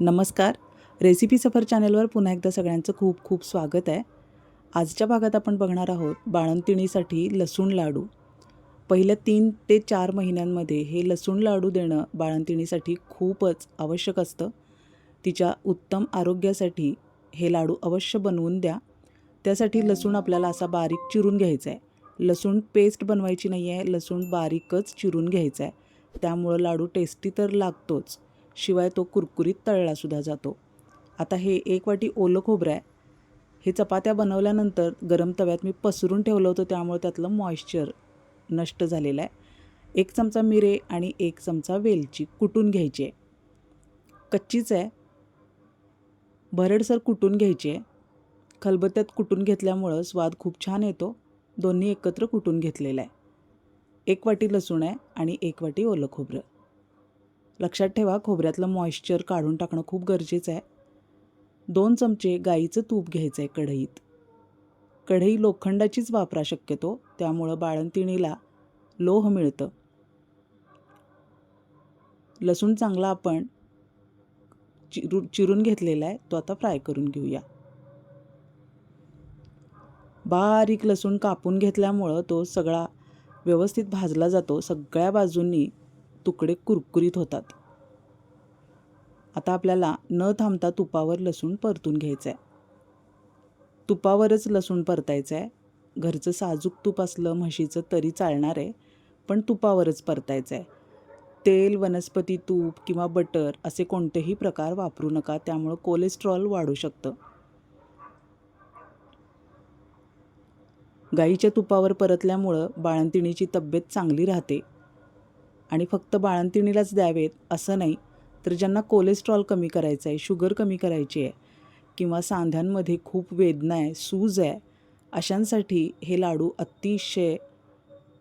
नमस्कार. रेसिपी सफर चॅनलवर पुन्हा एकदा सगळ्यांचं खूप खूप स्वागत आहे. आजच्या भागात आपण बघणार आहोत बाळंतिणीसाठी लसूण लाडू. पहिल्या तीन ते चार महिन्यांमध्ये हे लसूण लाडू देणं बाळंतिणीसाठी खूपच आवश्यक असतं. तिच्या उत्तम आरोग्यासाठी हे लाडू अवश्य बनवून द्या. त्यासाठी लसूण आपल्याला असा बारीक चिरून घ्यायचा आहे. लसूण पेस्ट बनवायची नाही आहे लसूण बारीकच चिरून घ्यायचा आहे. त्यामुळं लाडू टेस्टी तर लागतोच. शिवाय तो कुरकुरीत तळलासुद्धा जातो. आता हे एक वाटी ओलं खोबरं आहे. हे चपात्या बनवल्यानंतर गरम तव्यात मी पसरून ठेवलं होतं त्यामुळे त्यातलं मॉइश्चर नष्ट झालेलं आहे. एक चमचा मिरे आणि एक चमचा वेलची कुटून घ्यायची आहे. कच्चीच आहे. भरडसर कुटून घ्यायची आहे. खलबत्त्यात कुटून घेतल्यामुळं स्वाद खूप छान येतो. दोन्ही एकत्र कुटून घेतलेलं आहे. एक वाटी लसूण आहे आणि एक वाटी ओलं खोबरं. लक्षात ठेवा खोबऱ्यातलं मॉइश्चर काढून टाकणं खूप गरजेचं आहे. दोन चमचे गाईचं तूप घ्यायचं आहे कढईत. कढई लोखंडाचीच वापरा शक्यतो त्यामुळं बाळंतिणीला लोह मिळतं. लसूण चांगला आपण चिरू चिरून घेतलेला आहे तो आता फ्राय करून घेऊया. बारीक लसूण कापून घेतल्यामुळं तो सगळा व्यवस्थित भाजला जातो. सगळ्या बाजूंनी तुकडे कुरकुरीत होतात. आता आपल्याला न थांबता तुपावर लसूण परतून घ्यायचं आहे तुपावरच लसूण परतायचं आहे घरचं साजूक तूप असलं म्हशीचं तरी चालणार आहे पण तुपावरच परतायचं आहे तेल वनस्पती तूप किंवा बटर असे कोणतेही प्रकार वापरू नका त्यामुळं कोलेस्ट्रॉल वाढू शकतं. गाईच्या तुपावर परतल्यामुळं बाळंतिणीची तब्येत चांगली राहते. आणि फक्त बाळंतिणीलाच द्यावेत असं नाही तर ज्यांना कोलेस्ट्रॉल कमी करायचं आहे शुगर कमी करायची आहे किंवा सांध्यांमध्ये खूप वेदना आहे सूज आहे अशांसाठी हे लाडू अतिशय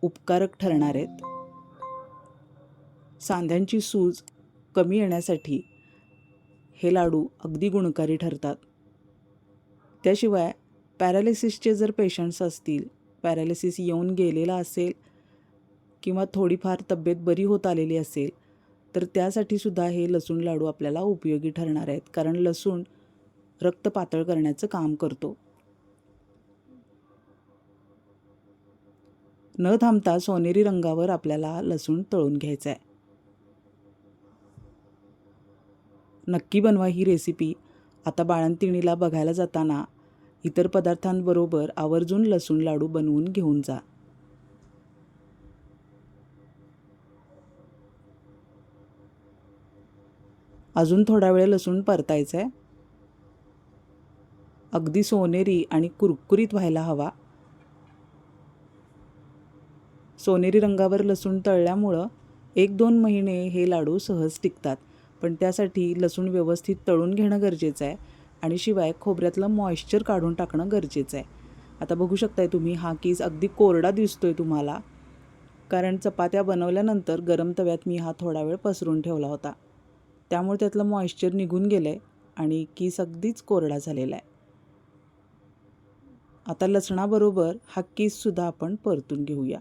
उपकारक ठरणार आहेत. सांध्यांची सूज कमी येण्यासाठी हे लाडू अगदी गुणकारी ठरतात. त्याशिवाय पॅरालिसिसचे जर पेशंट्स असतील पॅरालिसिस येऊन गेलेला असेल किंवा थोडीफार तब्येत बरी होत आलेली असेल तर त्यासाठी सुद्धा हे लसूण लाडू आपल्याला उपयोगी ठरणार आहेत. कारण लसूण रक्त पातळ करण्याचं काम करतो. न थांबता सोनेरी रंगावर आपल्याला लसूण तळून घ्यायचं आहे. नक्की बनवा ही रेसिपी आता बाळंतिणीला बघायला जाताना इतर पदार्थांबरोबर आवर्जून लसूण लाडू बनवून घेऊन जा. अजून थोडा वेळ लसूण परतायचं आहे अगदी सोनेरी आणि कुरकुरीत व्हायला हवा. सोनेरी रंगावर लसूण तळल्यामुळं एक दोन महिने हे लाडू सहज टिकतात पण त्यासाठी लसूण व्यवस्थित तळून घेणं गरजेचं आहे आणि शिवाय खोबऱ्यातलं मॉइश्चर काढून टाकणं गरजेचं आहे आता बघू शकताय तुम्ही हा कीस अगदी कोरडा दिसतोय तुम्हाला. कारण चपात्या बनवल्यानंतर गरम तव्यात मी हा थोडा वेळ पसरून ठेवला होता. त्यामुळे त्यातलं मॉइश्चर निघून गेलं आहे आणि कीस अगदीच कोरडा झालेला आहे. आता लसणाबरोबर हा केससुद्धा आपण परतून घेऊया.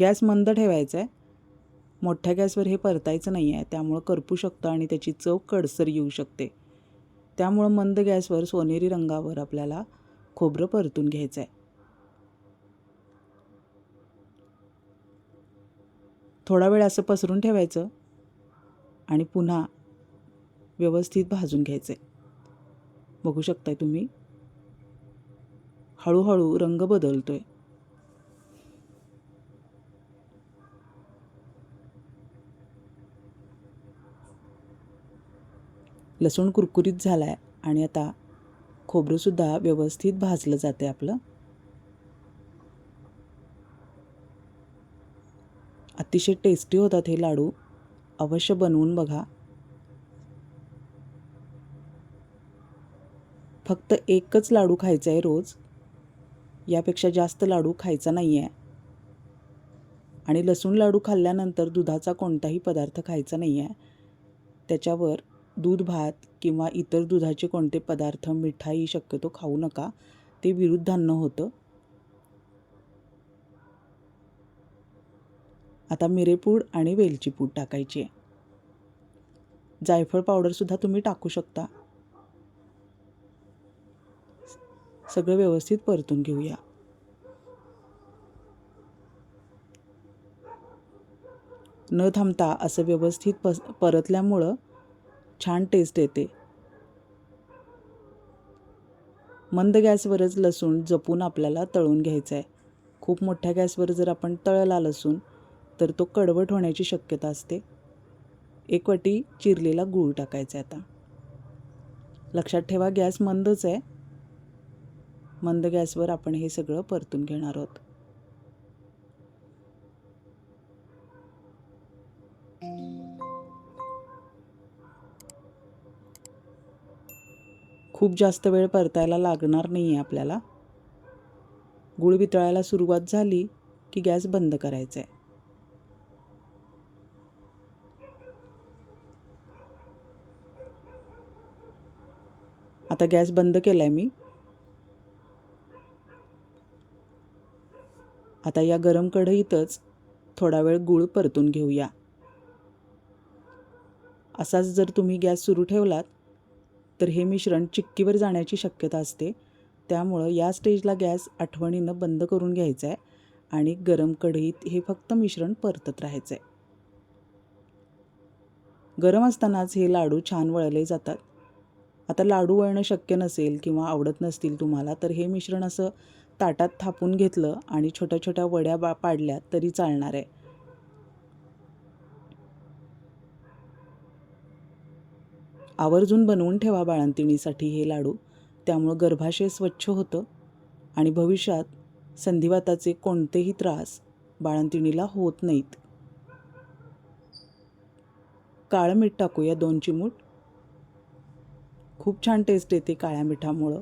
गॅस मंद ठेवायचा आहे. मोठ्या गॅसवर हे परतायचं नाही आहे. त्यामुळं करपू शकतं आणि त्याची चव कडसर येऊ शकते. त्यामुळं मंद गॅसवर सोनेरी रंगावर आपल्याला खोबरं परतून घ्यायचं आहे. थोडा वेळ असं पसरून ठेवायचं आणि पुन्हा व्यवस्थित भाजून घ्यायचं. आहे बघू शकताय तुम्ही? हळूहळू रंग बदलतो आहे लसूण कुरकुरीत झाला आहे आणि आता खोबरंसुद्धा व्यवस्थित भाजलं जाते आपलं. अतिशय टेस्टी होतात हे लाडू. अवश्य बनवून बघा. फक्त एकच लाडू खायचा आहे रोज. यापेक्षा जास्त लाडू खायचा नाही आहे आणि लसूण लाडू खाल्ल्यानंतर दुधाचा कोणताही पदार्थ खायचा नाही आहे त्याच्यावर दूध भात किंवा इतर दुधाचे कोणते पदार्थ मिठाई शक्यतो खाऊ नका. ते विरुद्धान्न होतं. आता मिरेपूड आणि वेलची पूड टाकायची आहे. जायफळ पावडरसुद्धा तुम्ही टाकू शकता. सगळं व्यवस्थित परतून घेऊया. न थांबता असं व्यवस्थित पस परतल्यामुळं छान टेस्ट येते. मंद गॅसवरच लसूण जपून आपल्याला तळून घ्यायचं आहे खूप मोठ्या गॅसवर जर आपण तळला लसूण तर तो कडवट होण्याची शक्यता असते. एक वाटी चिरलेला गूळ टाकायचा आहे आता. लक्षात ठेवा गॅस मंदच आहे. मंद गॅसवर आपण हे सगळं परतून घेणार आहोत. खूप जास्त वेळ परतायला लागणार नाही आहे आपल्याला. गुळ वितळायला सुरुवात झाली की गॅस बंद करायचा आहे. आता गॅस बंद केला आहे मी. आता या गरम कढईतच थोडा वेळ गूळ परतून घेऊया. असाच जर तुम्ही गॅस सुरू ठेवलात तर हे मिश्रण चिक्कीवर जाण्याची शक्यता असते. त्यामुळं या स्टेजला गॅस आठवणीनं बंद करून घ्यायचा आहे आणि गरम कढईत हे फक्त मिश्रण परतत राहायचं आहे गरम असतानाच हे लाडू छान वळले जातात. आता लाडू वळणं शक्य नसेल किंवा आवडत नसतील तुम्हाला तर हे मिश्रण असं ताटात थापून घेतलं आणि छोट्या छोट्या वड्या बा पाडल्या तरी चालणार आहे. आवर्जून बनवून ठेवा बाळंतिणीसाठी हे लाडू. त्यामुळं गर्भाशय स्वच्छ होतं आणि भविष्यात संधिवाताचे कोणतेही त्रास बाळंतिणीला होत नाहीत. काळं मीठ टाकूया दोन चिमूट. खूप छान टेस्ट येते काळ्या मिठामुळं.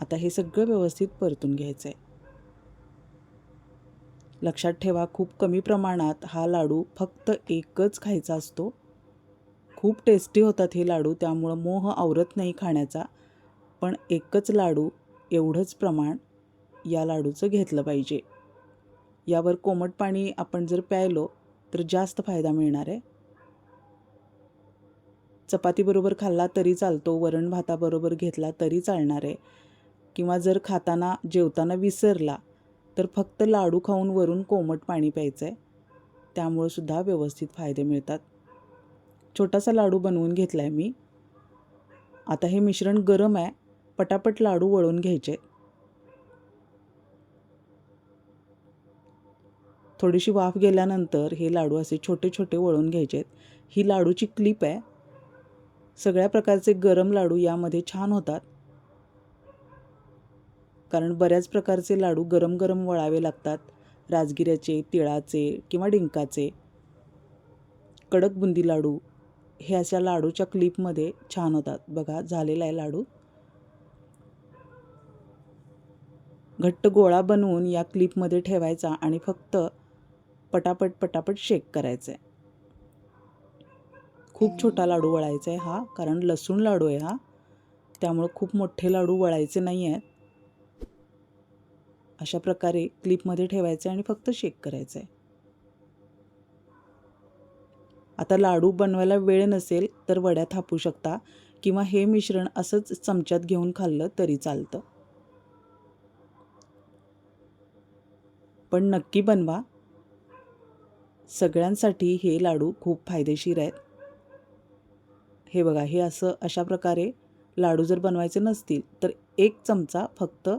आता हे सगळं व्यवस्थित परतून घ्यायचं आहे लक्षात ठेवा खूप कमी प्रमाणात हा लाडू फक्त एकच खायचा असतो. खूप टेस्टी होतात हे लाडू त्यामुळं मोह आवरत नाही खाण्याचा. पण एकच लाडू एवढंच प्रमाण या लाडूचं घेतलं पाहिजे. यावर कोमट पाणी आपण जर प्यायलो तर जास्त फायदा मिळणार आहे. चपातीबरोबर खाल्ला तरी चालतो वरण भाताबरोबर घेतला तरी चालणार आहे. किंवा जर खाताना जेवताना विसरला तर फक्त लाडू खाऊन वरून कोमट पाणी प्यायचं आहे त्यामुळं सुद्धा व्यवस्थित फायदे मिळतात. छोटासा लाडू बनवून घेतला आहे मी. आता हे मिश्रण गरम आहे. पटापट लाडू वळून घ्यायचे. थोडीशी वाफ गेल्यानंतर हे लाडू असे छोटे छोटे वळून घ्यायचे ही लाडूची क्लिप आहे. सगळ्या प्रकारचे गरम लाडू यामध्ये छान होतात. कारण बऱ्याच प्रकारचे लाडू गरम गरम वळावे लागतात. राजगिऱ्याचे तिळाचे किंवा डिंकाचे. कडक बुंदी लाडू हे अशा लाडूच्या क्लिपमध्ये छान होतात. बघा झालेला आहे लाडू. घट्ट गोळा बनवून या क्लिपमध्ये ठेवायचा आणि फक्त पटापट पटापट शेक करायचं. आहे खूप छोटा लाडू वळायचा आहे हा कारण लसूण लाडू आहे हा. त्यामुळं खूप मोठे लाडू वळायचे नाही आहेत. अशा प्रकारे क्लिपमध्ये ठेवायचं आहे आणि फक्त शेक करायचं आहे. आता लाडू बनवायला वेळ नसेल तर वड्या थापू शकता किंवा हे मिश्रण असंच चमच्यात घेऊन खाल्लं तरी चालतं. पण नक्की बनवा. सगळ्यांसाठी हे लाडू खूप फायदेशीर आहेत. हे बघा हे असं अशा प्रकारे लाडू जर बनवायचे नसतील तर एक चमचा फक्त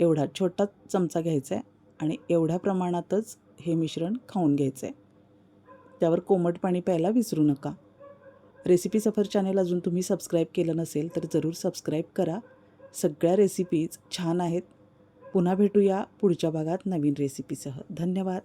एवढा छोटा चमचा घ्यायचा आहे आणि एवढ्या प्रमाणातच हे मिश्रण खाऊन घ्यायचं आहे. त्यावर कोमट पाणी प्यायला विसरू नका. रेसिपी सफर चॅनेल अजून तुम्ही सबस्क्राईब केलं नसेल तर जरूर सबस्क्राईब करा. सगळ्या रेसिपीज छान आहेत. पुन्हा भेटूया पुढच्या भागात नवीन रेसिपीसह धन्यवाद.